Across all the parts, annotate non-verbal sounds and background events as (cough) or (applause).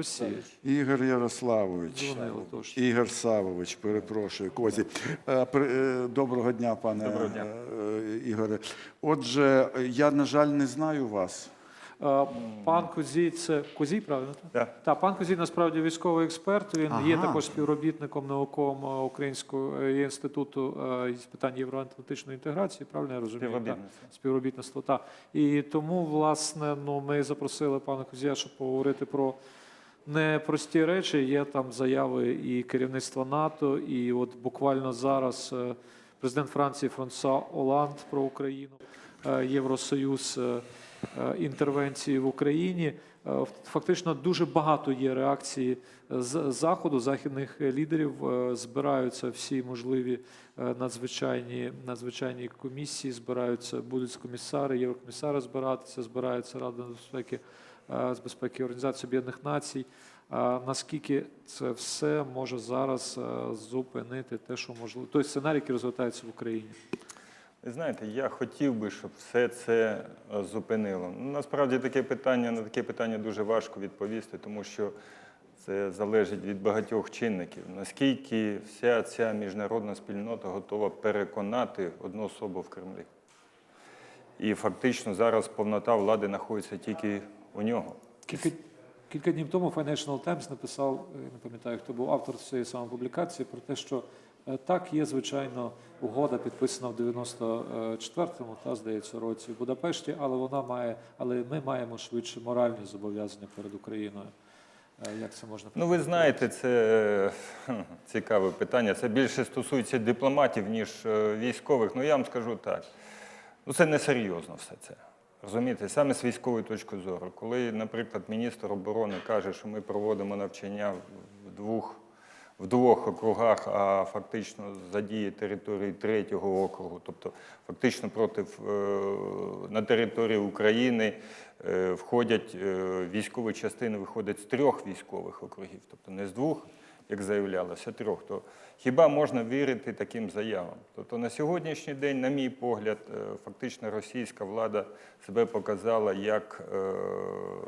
Росії. Ігор Ярославович. Ігор Савович, перепрошую, Козі. Е, е, Доброго дня, пане Доброго дня. е, Ігоре. Отже, я, на жаль, не знаю вас. Пан Козій, це Козій, правильно? Так. Так, пан Козій насправді військовий експерт. Він є також співробітником науковим е, Українського інституту з питань євроатлантичної інтеграції. Правильно я розумію? Так. Співробітництво. Співробітництво. Так. І тому, власне, ну ми запросили пана Козія, щоб поговорити про. Непрості речі, є там заяви і керівництва НАТО, і от буквально зараз е, президент Франції Франсуа Оланд про Україну, е, Євросоюз е, інтервенції в Україні. Фактично дуже багато є реакції з заходу, західних лідерів. Збираються всі можливі надзвичайні надзвичайні комісії. Збираються будуть комісари, єврокомісари збиратися, збирається Рада безпеки з безпеки Організації Об'єднаних Націй. Наскільки це все може зараз е, зупинити те, що можливо той сценарій, який розвивається в Україні? Ви знаєте, я хотів би, щоб все це е, зупинило. Насправді таке питання, на таке питання дуже важко відповісти, тому що це залежить від багатьох чинників. Наскільки вся ця міжнародна спільнота готова переконати одну особу в Кремлі? І фактично зараз повнота влади знаходиться тільки у нього. Кілька, кілька днів тому Financial Times написав, е, не пам'ятаю, хто був автор цієї самої публікації, про те, що е, так, є, звичайно, угода підписана в 94-му, та, здається, році в Будапешті, але вона має, але ми маємо швидше моральні зобов'язання перед Україною. Е, Як це можна Ну, ви знаєте, це е, (laughs) цікаве питання. Це більше стосується дипломатів, ніж е, військових. Ну, я вам скажу так. Ну, це несерйозно все це. Розумієте, саме з військової точки зору. Коли, наприклад, міністр оборони каже, що ми проводимо навчання в двох, в двох округах, а фактично задіє території третього округу, тобто фактично проти е, на території України е, входять е, військові частини, виходять з трьох військових округів, тобто не з двох, як заявлялося, трьох. То хіба можна вірити таким заявам? Тобто на сьогоднішній день, на мій погляд, е, фактично російська влада себе показала як, е,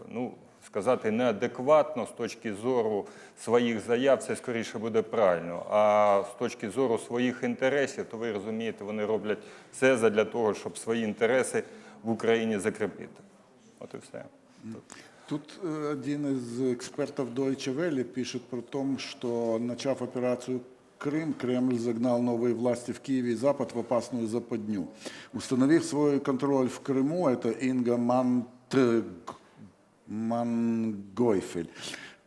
ну, сказати, неадекватно з точки зору своїх заяв, це скоріше буде правильно. А з точки зору своїх інтересів, то ви розумієте, вони роблять все задля того, щоб свої інтереси в Україні закріпити. От і все. Тут э, один из экспертов Deutsche Welle пишет про том, что, начав операцию Крым, Кремль загнал новые власти в Киеве и Запад в опасную западню. Установив свой контроль в Крыму, это Инга Мант... Мангойфель.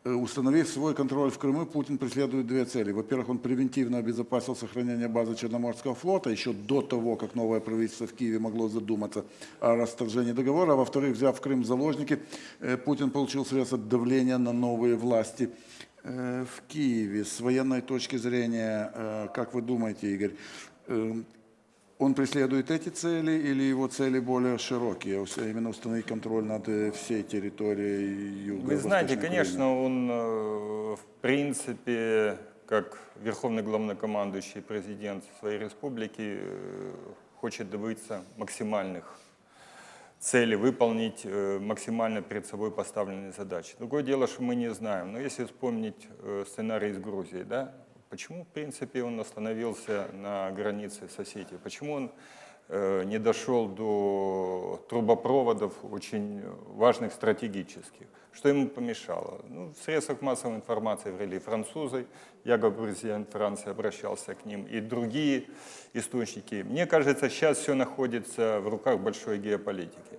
Э, Установив свой контроль в Крыму, Путин преследует две цели. Во-первых, он превентивно обезопасил сохранение базы Черноморского флота еще до того, как новое правительство в Киеве могло задуматься о расторжении договора. А во-вторых, взяв Крым в заложники, э, Путин получил средства давления на новые власти в Киеве. С военной точки зрения, э, как вы думаете, Игорь, э, он преследует эти цели или его цели более широкие, а именно установить контроль над э, всей территорией юго Вы знаете, конечно, он, э, в принципе, как верховный главнокомандующий президент своей республики, э, хочет добиться максимальных целей, выполнить э, максимально перед собой поставленные задачи. Другое дело, что мы не знаем. Но если вспомнить э, сценарий из Грузии, да, почему, в принципе, он остановился на границе с Осетией? Почему он э, не дошел до трубопроводов очень важных стратегических? Что ему помешало? Ну, в средствах массовой информации говорили французы, якобы президент Франции обращался к ним, и другие источники. Мне кажется, сейчас все находится в руках большой геополитики.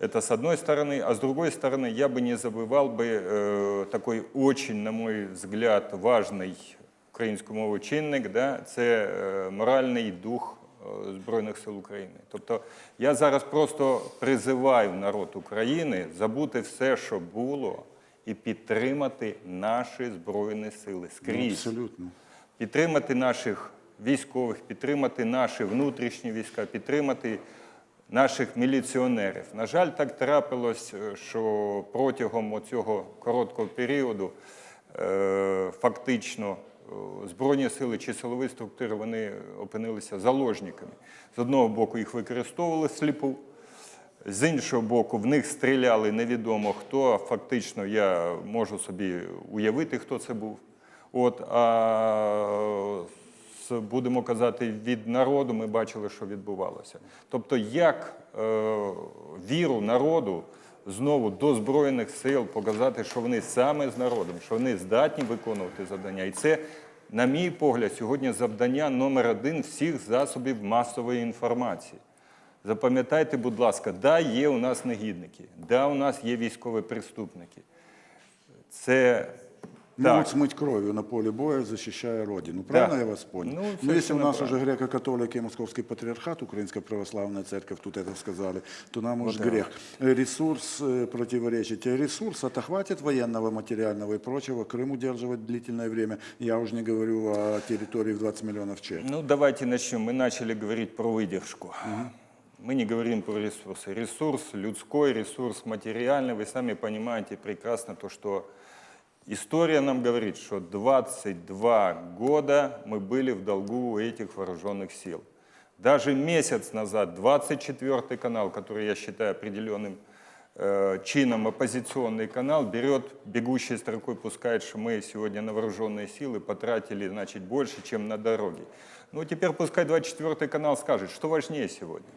Это с одной стороны, а с другой стороны, я бы не забывал бы э, такой очень, на мой взгляд, важный українською мовою чинник, да, це е, моральний дух е, Збройних сил України. Тобто я зараз просто призиваю народ України забути все, що було, і підтримати наші Збройні сили скрізь. Абсолютно. Підтримати наших військових, підтримати наші внутрішні війська, підтримати наших міліціонерів. На жаль, так трапилось, е, що протягом цього короткого періоду е, фактично е, Збройні сили чи силові структури вони опинилися заложниками. З одного боку, їх використовували сліпу, З іншого боку, в них стріляли невідомо хто. Фактично, я можу собі уявити, хто це був. От, а будемо казати, від народу ми бачили, що відбувалося. Тобто, як е, віру народу знову до Збройних сил показати, що вони саме з народом, що вони здатні виконувати завдання. І це, на мій погляд, сьогодні завдання номер один всіх засобів масової інформації. Запам'ятайте, будь ласка, да, є у нас негідники, да, у нас є військові преступники. Це Могут так. смыть кровью на поле боя, защищая Родину. Правильно я вас понял? Ну, Ну, если у совершенно нас правильно. уже греко-католики и московский патриархат, Украинская православная церковь тут это сказали, то нам уж да. грех. Э, Ресурс э, противоречить. Э, Ресурса-то хватит военного, материального и прочего. Крым удерживать длительное время. Я уже не говорю о территории в 20 миллионов человек. Ну, давайте начнем. Мы начали говорить про выдержку. Мы не говорим про ресурсы. Ресурс людской, ресурс материальный. Вы сами понимаете прекрасно то, что история нам говорит, что 22 года мы были в долгу у этих вооруженных сил. Даже месяц назад 24 канал, который я считаю определенным э, чином оппозиционный канал, берет бегущей строкой, пускает, что мы сегодня на вооруженные силы потратили значит, больше, чем на дороги. Ну, теперь пускай 24 канал скажет, что важнее сегодня.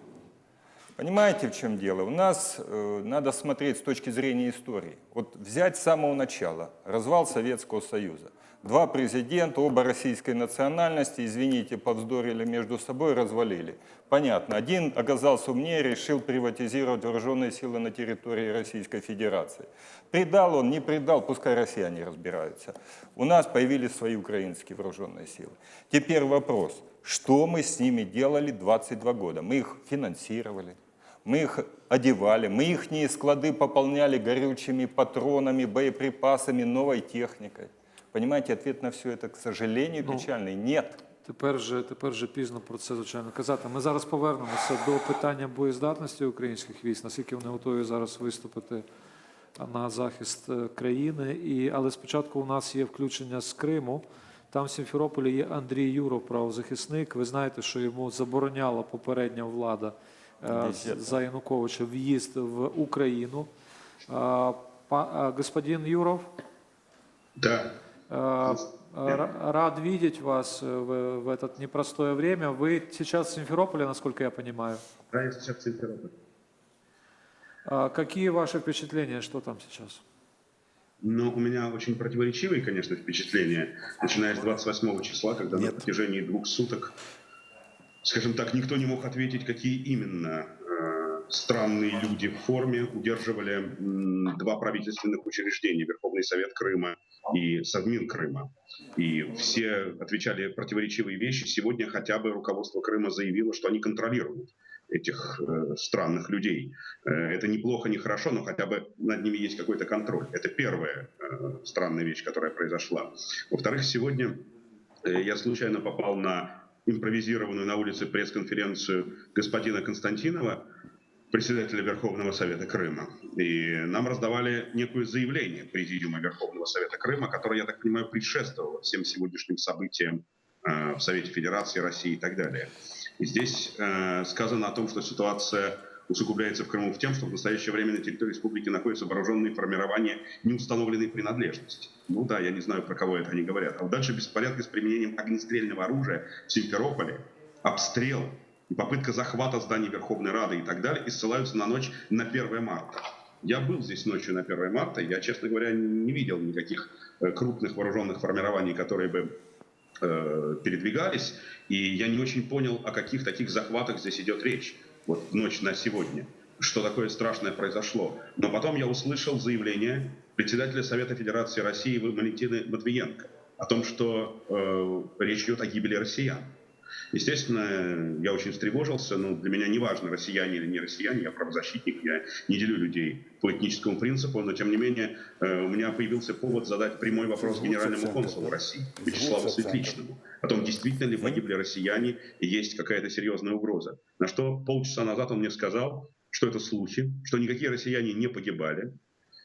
Понимаете, в чем дело? У нас э, надо смотреть с точки зрения истории. Вот взять с самого начала развал Советского Союза. Два президента, оба российской национальности, извините, повздорили между собой, развалили. Понятно, один оказался умнее, решил приватизировать вооруженные силы на территории Российской Федерации. Предал он, не предал, пускай россияне разбираются. У нас появились свои украинские вооруженные силы. Теперь вопрос, что мы с ними делали 22 года? Мы их финансировали, мы их одевали, мы их склады пополняли горючими патронами, боеприпасами, новой техникой. Понимаете, ответ на все это, к сожалению, печальный. Нет. Тепер же, тепер же пізно про це, звичайно, казати. Ми зараз повернемося до питання боєздатності українських військ, наскільки вони готові зараз виступити на захист е, країни. І, але спочатку у нас є включення з Криму. Там в Сімферополі є Андрій Юров, правозахисник. Ви знаєте, що йому забороняла попередня влада е, Десятка. за Януковича в'їзд в а, Господин Юров, Да, Э, Рад видеть вас э, в, в это непростое время. Вы сейчас в Симферополе, насколько я понимаю. да, я сейчас в Симферополе. А Какие ваши впечатления, что там сейчас? Но у меня очень противоречивые, конечно, впечатления, начиная с 28 числа, когда Нет. на протяжении двух суток, скажем так, никто не мог ответить, какие именно э, странные люди в форме удерживали два правительственных учреждения, Верховный Совет Крыма и Совмин Крыма. И все отвечали противоречивые вещи. Сегодня хотя бы руководство Крыма заявило, что они контролируют этих э, странных людей. Э, Это неплохо, не хорошо, но хотя бы над ними есть какой-то контроль. Это первая э, странная вещь, которая произошла. Во-вторых, сегодня э, я случайно попал на импровизированную на улице пресс-конференцию господина Константинова, председателя Верховного Совета Крыма. И нам раздавали некое заявление Президиума Верховного Совета Крыма, которое, я так понимаю, предшествовало всем сегодняшним событиям э, в Совете Федерации России и так далее. И здесь э, сказано о том, что ситуация усугубляется в Крыму в тем, что в настоящее время на территории республики находятся вооруженные формирования неустановленной принадлежности. Ну да, я не знаю, про кого это они говорят. А вот дальше беспорядки с применением огнестрельного оружия в Симферополе, обстрел и попытка захвата зданий Верховной Рады и так далее, и ссылаются на ночь на 1 марта. Я был здесь ночью на 1 марта, я, честно говоря, не видел никаких э, крупных вооруженных формирований, которые бы э, передвигались, и я не очень понял, о каких таких захватах здесь идет речь. Вот в ночь на сегодня. Что такое страшное произошло. Но потом я услышал заявление председателя Совета Федерации России Валентины Матвиенко о том, что э, речь идет о гибели россиян. Естественно, я очень встревожился, но для меня не важно, россияне или не россияне, я правозащитник, я не делю людей по этническому принципу, но тем не менее э, у меня появился повод задать прямой вопрос генеральному консулу? России, Вячеславу. Светличному, о том, действительно ли погибли россияне и есть какая-то серьезная угроза. На что полчаса назад он мне сказал, что это слухи, что никакие россияне не погибали,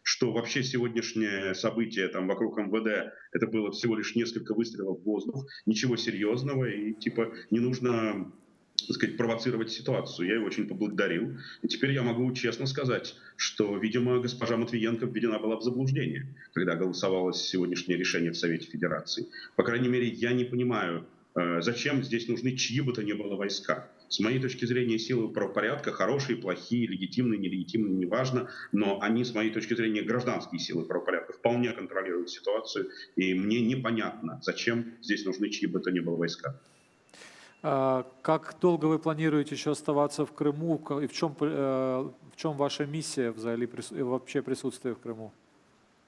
что вообще сегодняшнее событие там вокруг МВД это было всего лишь несколько выстрелов в воздух, ничего серьезного и типа не нужно так сказать, провоцировать ситуацию. Я его очень поблагодарил. И теперь я могу честно сказать, что, видимо, госпожа Матвиенко введена была в заблуждение, когда голосовалось сегодняшнее решение в Совете Федерации. По крайней мере, я не понимаю, э, зачем здесь нужны чьи бы то ни было войска. С моей точки зрения, силы правопорядка хорошие, плохие, легитимные, нелегитимные, неважно, но они, с моей точки зрения, гражданские силы правопорядка вполне контролируют ситуацию, и мне непонятно, зачем здесь нужны чьи бы то ни было войска. А, Как долго вы планируете еще оставаться в Крыму? И в чем, э, в чем ваша миссия взагалі, вообще присутствие в Крыму?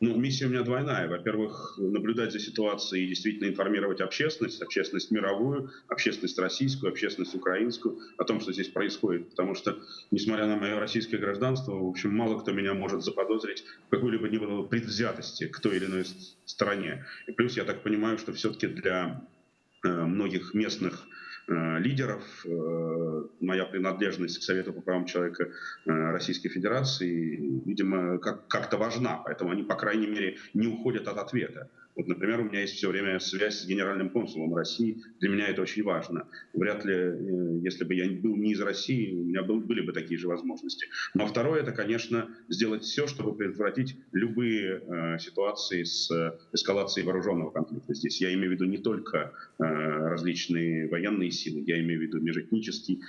Ну, миссия у меня двойная. Во-первых, наблюдать за ситуацией и действительно информировать общественность, общественность мировую, общественность российскую, общественность украинскую о том, что здесь происходит. Потому что, несмотря на мое российское гражданство, в общем, мало кто меня может заподозрить в какой-либо было предвзятости к той или иной стороне. И плюс я так понимаю, что все-таки для э, многих местных лидеров э, моя принадлежность к Совету по правам человека э, Российской Федерации, видимо, как- как-то важна, поэтому они, по крайней мере, не уходят от ответа. Вот, например, у меня есть все время связь с генеральным консулом России. Для меня это очень важно. Вряд ли, э, если бы я был не из России, у меня был- были бы такие же возможности. А второе, это, конечно, сделать все, чтобы предотвратить любые э, ситуации с эскалацией вооруженного конфликта здесь. Я имею в виду не только э, различные военные силы, я имею в виду межэтнический,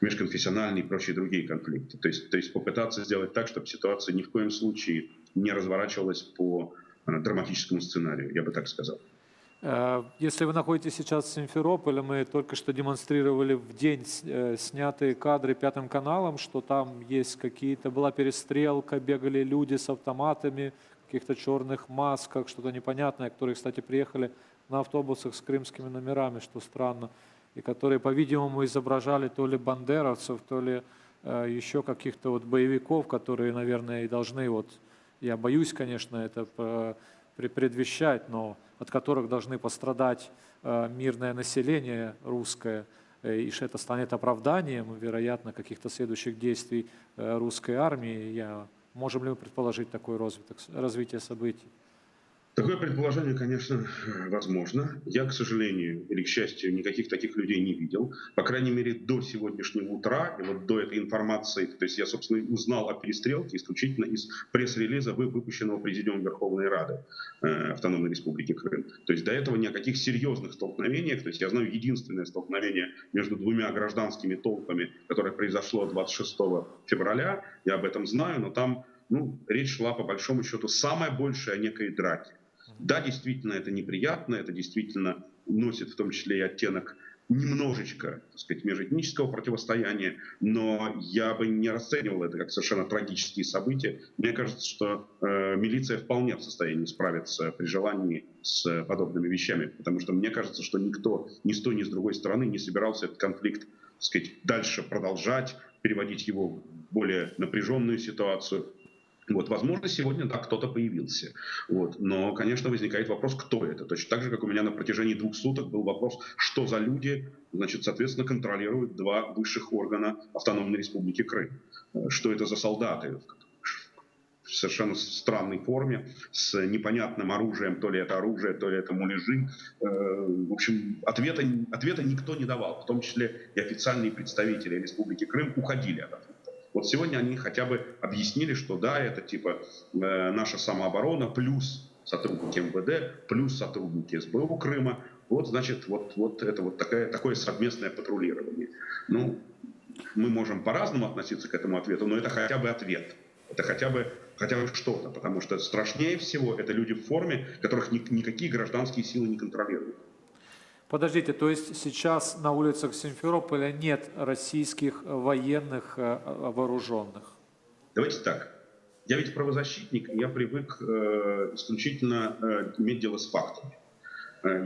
межконфессиональный и прочие другие конфликты. То есть, то есть попытаться сделать так, чтобы ситуация ни в коем случае не разворачивалась по драматическому сценарию, я бы так сказал. Э, Если вы находитесь сейчас в Симферополе, мы только что демонстрировали в день э, снятые кадры Пятым каналом, что там есть какие-то, была перестрелка, бегали люди с автоматами, каких-то черных масках, что-то непонятное, которые, кстати, приехали на автобусах с крымскими номерами, что странно, и которые, по-видимому, изображали то ли бандеровцев, то ли э, еще каких-то вот боевиков, которые, наверное, и должны вот, я боюсь, конечно, это пре- предвещать, но от которых должны пострадать э, мирное население русское, э, и что это станет оправданием, вероятно, каких-то следующих действий э, русской армии. Я, можем ли мы предположить такой развитие событий? Такое предположение, конечно, возможно. Я, к сожалению или к счастью, никаких таких людей не видел. По крайней мере, до сегодняшнего утра, и вот до этой информации, то есть я, собственно, узнал о перестрелке исключительно из пресс-релиза, вы- выпущенного Президиумом Верховной Рады э, Автономной Республики Крым. То есть до этого ни о каких серьезных столкновениях, то есть я знаю единственное столкновение между двумя гражданскими толпами, которое произошло 26 февраля, я об этом знаю, но там ну, речь шла по большому счету самое большее о некой драке. Да, действительно, это неприятно, это действительно носит в том числе и оттенок немножечко, так сказать, межэтнического противостояния, но я бы не расценивал это как совершенно трагические события. Мне кажется, что э, милиция вполне в состоянии справиться при желании с подобными вещами, потому что мне кажется, что никто ни с той, ни с другой стороны не собирался этот конфликт, так сказать, дальше продолжать, переводить его в более напряженную ситуацию. Вот, возможно, сегодня, да, кто-то появился. Вот. Но, конечно, возникает вопрос, кто это. Точно так же, как у меня на протяжении двух суток был вопрос, что за люди, значит, соответственно, контролируют два высших органа Автономной Республики Крым. Э, Что это за солдаты в совершенно странной форме, с непонятным оружием, то ли это оружие, то ли это муляжи. Э, В общем, ответа, ответа никто не давал, в том числе и официальные представители Республики Крым уходили от ответа. Вот сегодня они хотя бы объяснили, что да, это типа э, наша самооборона плюс сотрудники МВД, плюс сотрудники СБУ Крыма. Вот, значит, вот, вот это вот такое, такое совместное патрулирование. Ну, мы можем по-разному относиться к этому ответу, но это хотя бы ответ. Это хотя бы, хотя бы что-то, потому что страшнее всего это люди в форме, которых ни- никакие гражданские силы не контролируют. Подождите, то есть сейчас на улицах Симферополя нет российских военных э, вооруженных? Давайте так. Я ведь правозащитник, я привык э, исключительно э, иметь дело с фактами.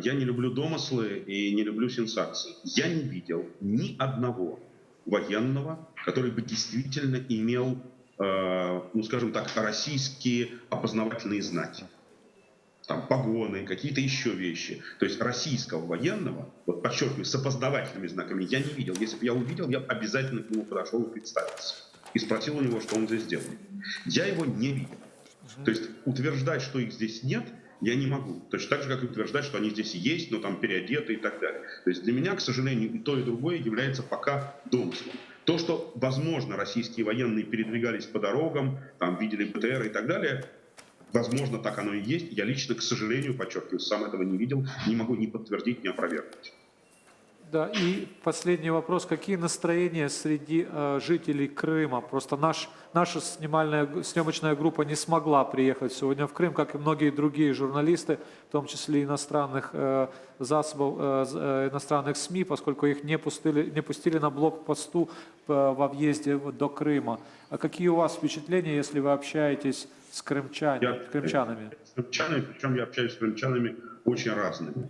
Я не люблю домыслы и не люблю сенсации. Я не видел ни одного военного, который бы действительно имел, ну скажем так, российские опознавательные знаки. Там погоны, какие-то еще вещи. То есть российского военного, вот подчеркиваю, с опознавательными знаками я не видел. Если бы я увидел, я бы обязательно к нему подошел и представился. И спросил у него, что он здесь делает. Я его не видел. То есть утверждать, что их здесь нет, я не могу. Точно так же, как и утверждать, что они здесь есть, но там переодеты и так далее. То есть для меня, к сожалению, и то, и другое является пока домыслом. То, что, возможно, российские военные передвигались по дорогам, там видели БТР и так далее, возможно, так оно и есть. Я лично, к сожалению, подчеркиваю, сам этого не видел, не могу ни подтвердить, ни опровергнуть. Да, и последний вопрос. Какие настроения среди э, жителей Крыма? Просто наш, наша снимальная, съемочная группа не смогла приехать сегодня в Крым, как и многие другие журналисты, в том числе иностранных э, засобов, э, э, иностранных СМИ, поскольку их не пустили, не пустили на блокпосту э, во въезде до Крыма. А какие у вас впечатления, если вы общаетесь с, крымчан- Я- крымчанами? с крымчанами, причем я общаюсь с крымчанами очень разными.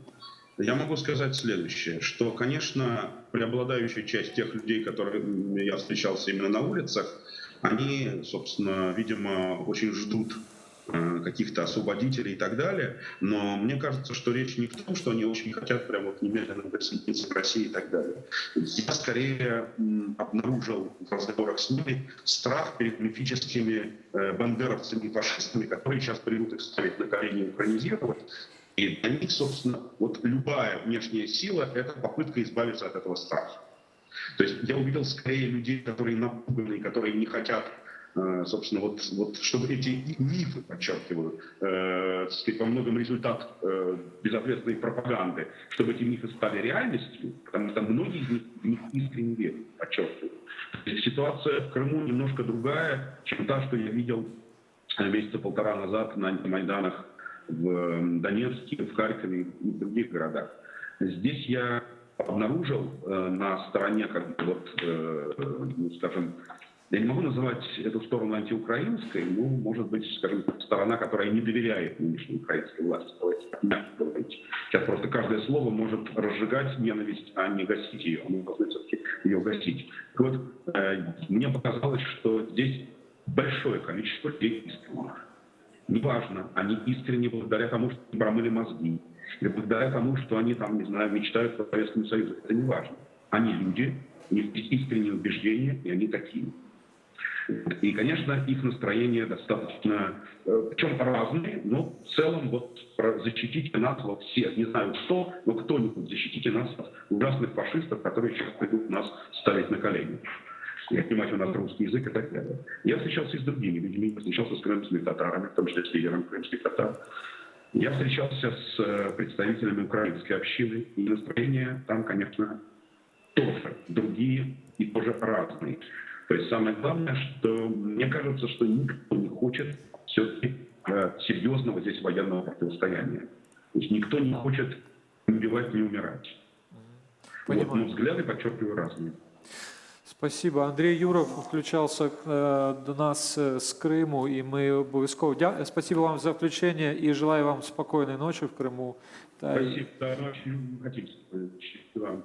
Я могу сказать следующее, что, конечно, преобладающая часть тех людей, которые я встречался именно на улицах, они, собственно, видимо, очень ждут э, каких-то освободителей и так далее. Но мне кажется, что речь не в том, что они очень хотят прямо вот немедленно присоединиться к России и так далее. Я скорее обнаружил в разговорах с ними страх перед мифическими э, бандеровцами и фашистами, которые сейчас придут их ставить на колени и украинизировать. И для них, собственно, вот любая внешняя сила – это попытка избавиться от этого страха. То есть я увидел скорее людей, которые напуганы, которые не хотят, э, собственно, вот, вот чтобы эти мифы, подчеркиваю, э, сказать, во многом результат э, безответственной пропаганды, чтобы эти мифы стали реальностью, потому что многие из них в них искренне верят, подчеркиваю. Ситуация в Крыму немножко другая, чем та, что я видел э, месяца полтора назад на антимайданах в э, Донецке, в Харькове и в других городах. Здесь я обнаружил э, на стороне, как бы вот, э, ну, скажем, я не могу называть эту сторону антиукраинской, ну, может быть, скажем, сторона, которая не доверяет нынешней украинской власти. Сейчас просто каждое слово может разжигать ненависть, а не гасить ее. Мы должны все-таки ее гасить. Так вот, э, мне показалось, что здесь большое количество людей искренних. Неважно, они искренне благодаря тому, что промыли мозги, или благодаря тому, что они там, не знаю, мечтают о Советском Союзе. Это не важно. Они люди, у них есть искренние убеждения, и они такие. И, конечно, их настроение достаточно, э, причем разные, но в целом вот защитите нас вот всех, не знаю кто, но кто-нибудь защитите нас от ужасных фашистов, которые сейчас придут нас ставить на колени. И отнимать у нас русский язык и так далее. Я встречался и с другими людьми, встречался с крымскими татарами, в том числе с лидером крымских татар. Я встречался с э, представителями украинской общины, и настроения там, конечно, тоже другие и тоже разные. То есть самое главное, что мне кажется, что никто не хочет все-таки э, серьезного здесь военного противостояния. То есть никто не хочет убивать, не умирать. Вот, но взгляды, подчеркиваю, разные. Спасибо. Андрій Юров включався е, до нас е, з Криму, і ми обов'язково дя... Спасибо вам за включення і желаю вам спокійної ночі в Криму. Та й- Спасибо, да, ну, очень хотим.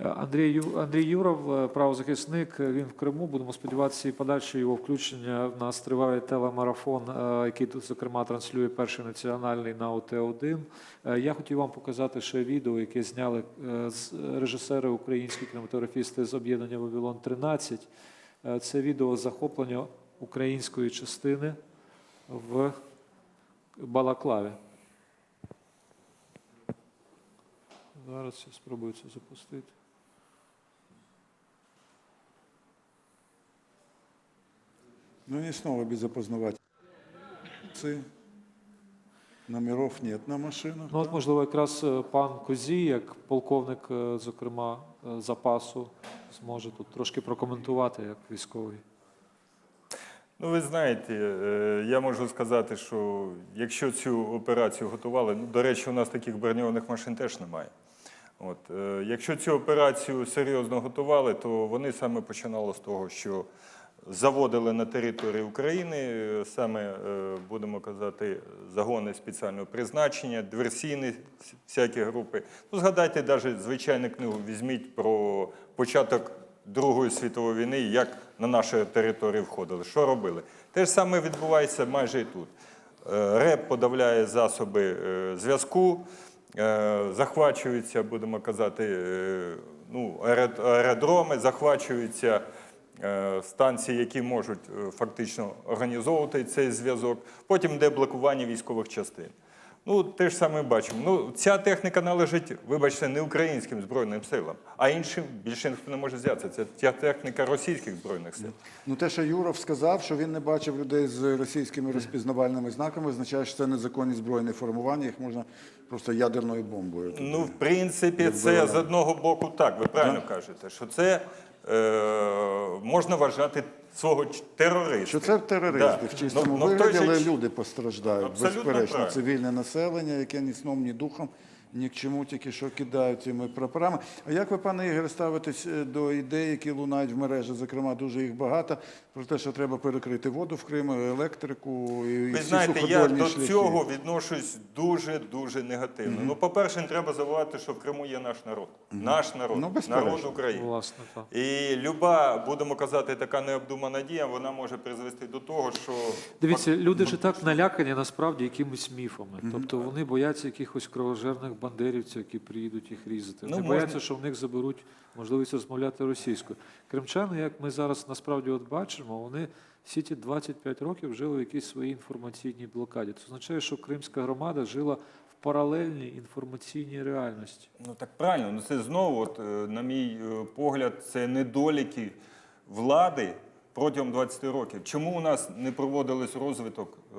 Андрій, Ю- Андрій Юров, е, правозахисник, е, він в Криму. Будемо сподіватися, і подальше його включення. В нас триває телемарафон, е, який тут, зокрема, транслює перший національний на ОТ1. Е, Я хотів вам показати ще відео, яке зняли з- режисери українські кінематографісти з об'єднання Вавилон 13. Е, Це відео захоплення української частини в Балаклаві. Зараз я спробую це запустити. Ну, не снова без опознавателей. Номеров нет на машинах. Ну, от, можливо, якраз е, пан Козій, як полковник, е, зокрема, е, запасу, зможе тут трошки прокоментувати як військовий. Ну, ви знаєте, я можу сказати, що якщо цю операцію готували, ну, до речі, у нас таких броньованих машин теж немає. От, якщо цю операцію серйозно готували, то вони саме починали з того, що заводили на території України саме, е, будемо казати, загони спеціального призначення, диверсійні всякі групи. Ну, згадайте навіть звичайну книгу, візьміть про початок Другої світової війни, як на нашу територію входили. Що робили? Те ж саме відбувається майже і тут. Е, РЕП подавляє засоби е, зв'язку, захвачуються, будемо казати, ну, аерод- аеродроми, захвачуються станції, які можуть е, фактично організовувати цей зв'язок. Потім йде блокування військових частин. Ну, те ж саме бачимо. Ну, ця техніка належить, вибачте, не українським збройним силам, а іншим більше ніхто не може взяти. Це ця техніка російських збройних сил. Ну, те, що Юров сказав, що він не бачив людей з російськими розпізнавальними знаками, означає, що це незаконні збройні формування, їх можна просто ядерною бомбою. Ну, в принципі, це з одного боку так, ви правильно кажете, що це е, можна вважати свого терориста. Що це терористи Да. в чистому Ну, ну, в той вигляді, але люди постраждають. Абсолютно Безперечно, правильно. цивільне населення, яке ні сном, ні духом, ні к чому тільки що кидають цими прапорами. А як ви, пане Ігоре, ставитесь е, до ідей, які лунають в мережі, зокрема, дуже їх багато, про те, що треба перекрити воду в Криму, електрику і Ви всі знаєте, я до шляхи? цього відношусь дуже дуже негативно. Ну, по-перше, не треба забувати, що в Криму є наш народ. Наш народ, Ну, народ України. Власне, так. І люба, будемо казати, така необдумана дія, вона може призвести до того, що Дивіться, люди ж так налякані насправді якимись міфами. Тобто вони бояться якихось кровожерних бандерівців, які приїдуть їх різати. Вони Ну, бояться, можна- що в них заберуть можливість розмовляти російською. Кримчани, як ми зараз насправді от бачимо, вони всі ті 25 років жили в якійсь своїй інформаційній блокаді. Це означає, що кримська громада жила в паралельній інформаційній реальності. Ну так правильно, ну це знову, от, е, на мій е, погляд, це недоліки влади протягом 20 років. Чому у нас не проводились розвиток е,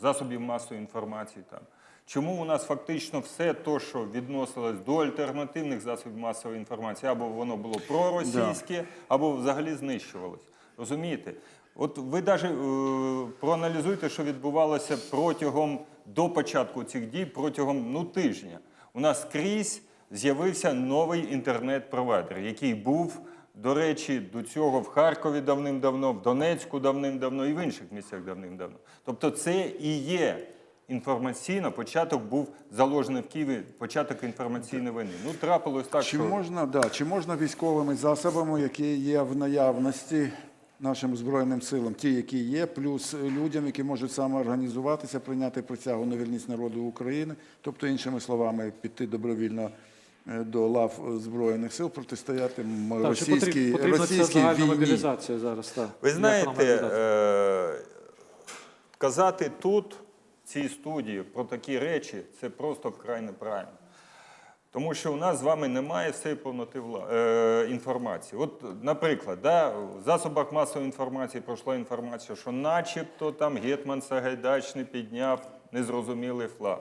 засобів масової інформації там? Чому у нас фактично все те, що відносилось до альтернативних засобів масової інформації, або воно було проросійське, або взагалі знищувалось? Розумієте? От ви навіть е, проаналізуйте, що відбувалося протягом до початку цих дій, протягом ну, тижня. У нас скрізь з'явився новий інтернет-провайдер, який був, до речі, до цього в Харкові давним-давно, в Донецьку давним-давно і в інших місцях давним-давно. Тобто, це і є інформаційно, початок був заложений в Києві, початок інформаційної війни. Ну, трапилось так, Чи що можна, да, чи можна військовими засобами, які є в наявності нашим Збройним силам, ті, які є, плюс людям, які можуть самоорганізуватися, прийняти присягу на вільність народу України, тобто, іншими словами, піти добровільно е, до лав Збройних сил, протистояти Так, російській, потріб- потрібна ця російській загальна війні. мобілізація зараз. Так. Ви знаєте, е- казати тут, цій студії, про такі речі, це просто вкрай неправильно. Тому що у нас з вами немає всієї повноти е- інформації. От, наприклад, да, в засобах масової інформації пройшла інформація, що начебто там Гетман Сагайдачний підняв незрозумілий флаг.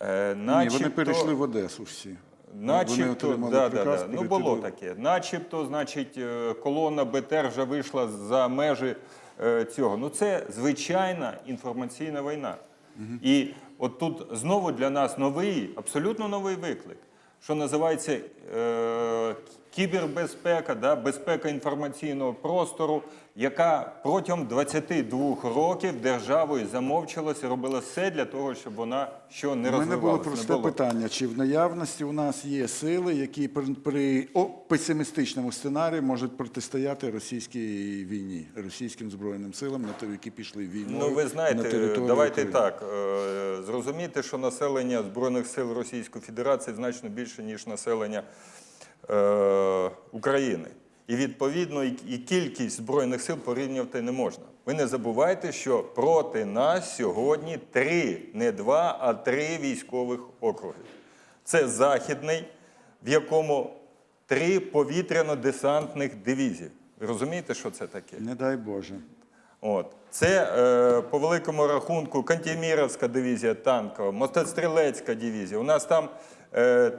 Е, Ні, вони перейшли в Одесу всі. Начебто, да, да, да. ну було таке. Начебто, значить, е, колона БТР вже вийшла за межі е, цього. Ну це звичайна інформаційна війна. І от тут знову для нас новий, абсолютно новий виклик, що називається е, кібербезпека, да, безпека інформаційного простору, яка протягом 22 років державою замовчалася, робила все для того, щоб вона що не У мене було просте було. питання: чи в наявності у нас є сили, які при, при о, песимістичному сценарії можуть протистояти російській війні, російським збройним силам, на те, які пішли війною Ну, ви на знаєте, територію давайте України? так. е, Зрозуміти, що населення Збройних сил Російської Федерації значно більше, ніж населення е, України. І відповідно і, кількість збройних сил порівнювати не можна. Ви не забувайте, що проти нас сьогодні три, не два, а три військових округи. Це західний, в якому три повітряно-десантних дивізії. Розумієте, що це таке? Не дай Боже. От. Це е, по великому рахунку Кантеміровська дивізія танкова, мотострілецька дивізія. У нас там е,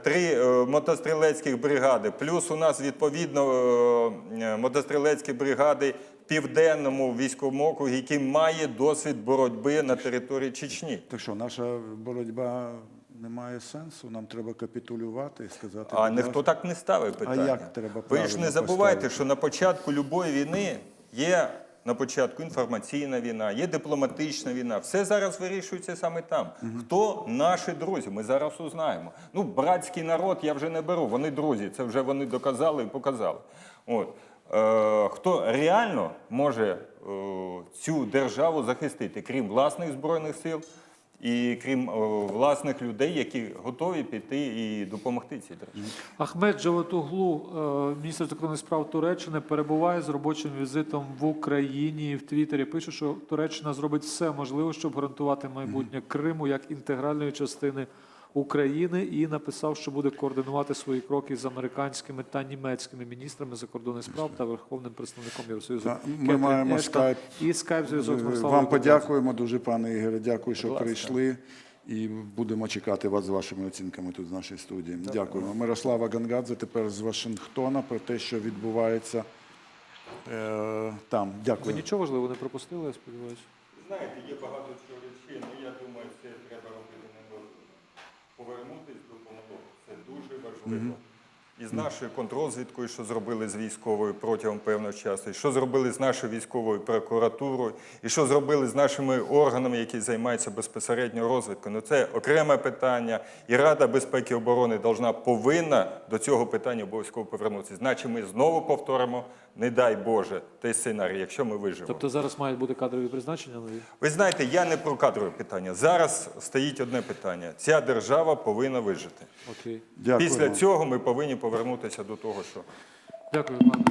три е, мотострілецьких бригади, плюс у нас відповідно е, е, мотострілецькі бригади в південному військовому округі, який має досвід боротьби на території Чечні. Так що наша боротьба не має сенсу, нам треба капітулювати і сказати. А ніхто так не ставить питання. як треба Ви ж не забувайте, поставити? що на початку любої війни є на початку інформаційна війна, є дипломатична війна. Все зараз вирішується саме там. Хто наші друзі? Ми зараз узнаємо. Ну, братський народ я вже не беру. Вони друзі, це вже вони доказали і показали. От. Е, хто реально може е, цю державу захистити, крім власних збройних сил? І крім о, власних людей, які готові піти і допомогти цій державі. Ахмед Джаватоглу, е, міністр закордонних справ Туреччини, перебуває з робочим візитом в Україні. В Твіттері пише, що Туреччина зробить все можливе, щоб гарантувати майбутнє Криму як інтегральної частини України, і написав, що буде координувати свої кроки з американськими та німецькими міністрами закордонних справ та верховним представником Євросоюзу. Ми Кетрін маємо скайп. і скайп зв'язок з Мирославом Вам подякуємо дуже, пане Ігоре. Дякую, що прийшли. І будемо чекати вас з вашими оцінками тут в нашій студії. Дякуємо. Мирослава Гангадзе тепер з Вашингтона про те, що відбувається е, там. Ви нічого важливого не пропустили, я сподіваюся. Знаєте, є багато чого речей, але я думаю, це треба робити не повернутися до помилок. Це важливо. І з нашою контррозвідкою, що зробили з військовою протягом певного часу, і що зробили з нашою військовою прокуратурою, і що зробили з нашими органами, які займаються безпосередньо розвідкою. Ну це окреме питання. І Рада безпеки і оборони должна повинна до цього питання обов'язково повернутися. Значить, ми знову повторимо, не дай Боже, той сценарій, якщо ми виживемо. Тобто зараз мають бути кадрові призначення нові? Ви знаєте, я не про кадрові питання. Зараз стоїть одне питання: ця держава повинна вижити. Окей. Дякую. Після цього ми повинні повернутися до того, що Дякую, пане.